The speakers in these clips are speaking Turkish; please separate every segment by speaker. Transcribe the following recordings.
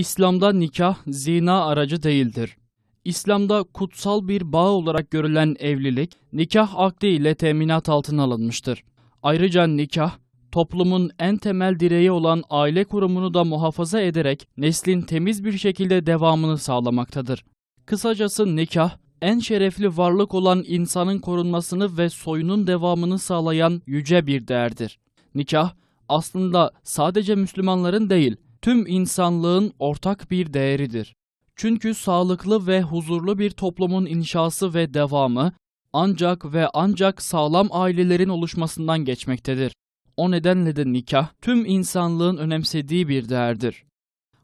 Speaker 1: İslam'da nikah zina aracı değildir. İslam'da kutsal bir bağ olarak görülen evlilik, nikah akdi ile teminat altına alınmıştır. Ayrıca nikah, toplumun en temel direği olan aile kurumunu da muhafaza ederek neslin temiz bir şekilde devamını sağlamaktadır. Kısacası nikah, en şerefli varlık olan insanın korunmasını ve soyunun devamını sağlayan yüce bir değerdir. Nikah, aslında sadece Müslümanların değil, tüm insanlığın ortak bir değeridir. Çünkü sağlıklı ve huzurlu bir toplumun inşası ve devamı ancak ve ancak sağlam ailelerin oluşmasından geçmektedir. O nedenle de nikah tüm insanlığın önemsediği bir değerdir.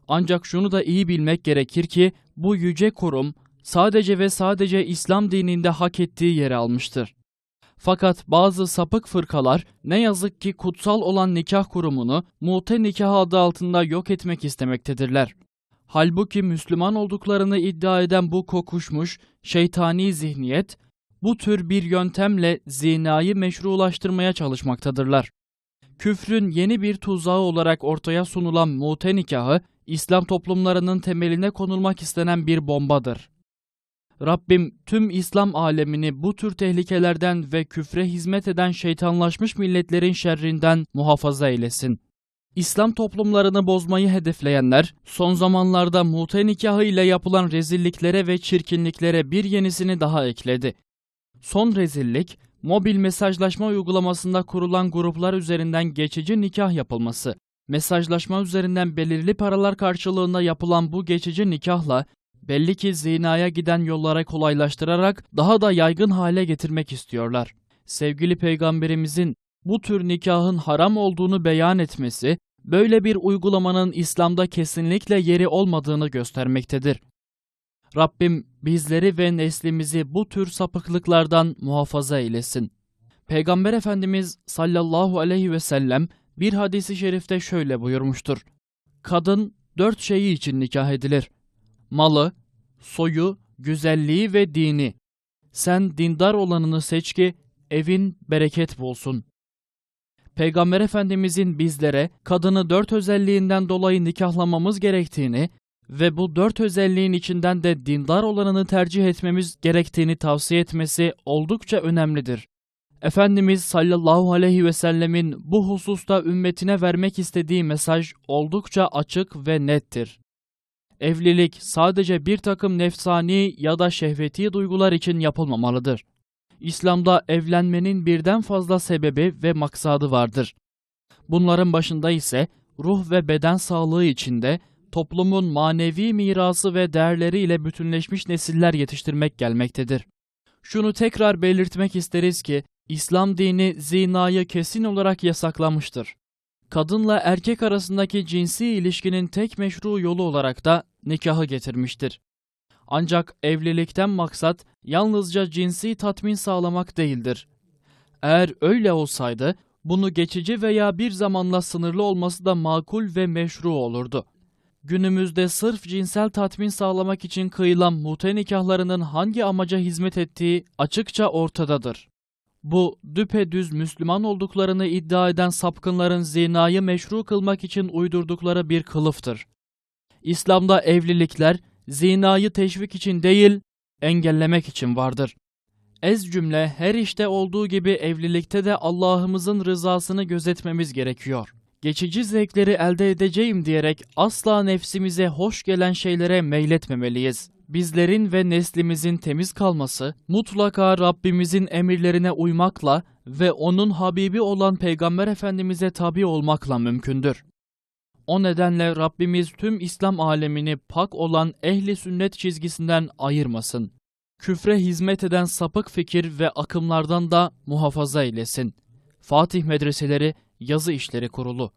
Speaker 1: Ancak şunu da iyi bilmek gerekir ki bu yüce kurum sadece ve sadece İslam dininde hak ettiği yeri almıştır. Fakat bazı sapık fırkalar ne yazık ki kutsal olan nikah kurumunu mute nikah adı altında yok etmek istemektedirler. Halbuki Müslüman olduklarını iddia eden bu kokuşmuş, şeytani zihniyet, bu tür bir yöntemle zinayı meşrulaştırmaya çalışmaktadırlar. Küfrün yeni bir tuzağı olarak ortaya sunulan mute nikahı, İslam toplumlarının temeline konulmak istenen bir bombadır. Rabbim tüm İslam alemini bu tür tehlikelerden ve küfre hizmet eden şeytanlaşmış milletlerin şerrinden muhafaza eylesin. İslam toplumlarını bozmayı hedefleyenler, son zamanlarda mute nikahı ile yapılan rezilliklere ve çirkinliklere bir yenisini daha ekledi. Son rezillik, mobil mesajlaşma uygulamasında kurulan gruplar üzerinden geçici nikah yapılması. Mesajlaşma üzerinden belirli paralar karşılığında yapılan bu geçici nikahla belli ki zinaya giden yollara kolaylaştırarak daha da yaygın hale getirmek istiyorlar. Sevgili peygamberimizin bu tür nikahın haram olduğunu beyan etmesi, böyle bir uygulamanın İslam'da kesinlikle yeri olmadığını göstermektedir. Rabbim bizleri ve neslimizi bu tür sapıklıklardan muhafaza eylesin. Peygamber Efendimiz sallallahu aleyhi ve sellem bir hadisi şerifte şöyle buyurmuştur. Kadın dört şeyi için nikah edilir. Malı, soyu, güzelliği ve dini. Sen dindar olanını seç ki evin bereket bulsun. Peygamber Efendimizin bizlere kadını dört özelliğinden dolayı nikahlamamız gerektiğini ve bu dört özelliğin içinden de dindar olanını tercih etmemiz gerektiğini tavsiye etmesi oldukça önemlidir. Efendimiz sallallahu aleyhi ve sellemin bu hususta ümmetine vermek istediği mesaj oldukça açık ve nettir. Evlilik sadece bir takım nefsani ya da şehveti duygular için yapılmamalıdır. İslam'da evlenmenin birden fazla sebebi ve maksadı vardır. Bunların başında ise ruh ve beden sağlığı içinde toplumun manevi mirası ve değerleriyle bütünleşmiş nesiller yetiştirmek gelmektedir. Şunu tekrar belirtmek isteriz ki İslam dini zinayı kesin olarak yasaklamıştır. Kadınla erkek arasındaki cinsi ilişkinin tek meşru yolu olarak da nikahı getirmiştir. Ancak evlilikten maksat yalnızca cinsi tatmin sağlamak değildir. Eğer öyle olsaydı bunu geçici veya bir zamanla sınırlı olması da makul ve meşru olurdu. Günümüzde sırf cinsel tatmin sağlamak için kıyılan mute nikahlarının hangi amaca hizmet ettiği açıkça ortadadır. Bu düpedüz Müslüman olduklarını iddia eden sapkınların zinayı meşru kılmak için uydurdukları bir kılıftır. İslam'da evlilikler zinayı teşvik için değil, engellemek için vardır. Ez cümle her işte olduğu gibi evlilikte de Allah'ımızın rızasını gözetmemiz gerekiyor. Geçici zevkleri elde edeceğim diyerek asla nefsimize hoş gelen şeylere meyletmemeliyiz. Bizlerin ve neslimizin temiz kalması mutlaka Rabbimizin emirlerine uymakla ve onun Habibi olan Peygamber Efendimiz'e tabi olmakla mümkündür. O nedenle Rabbimiz tüm İslam alemini pak olan ehli sünnet çizgisinden ayırmasın. Küfre hizmet eden sapık fikir ve akımlardan da muhafaza eylesin. Fatih Medreseleri Yazı İşleri Kurulu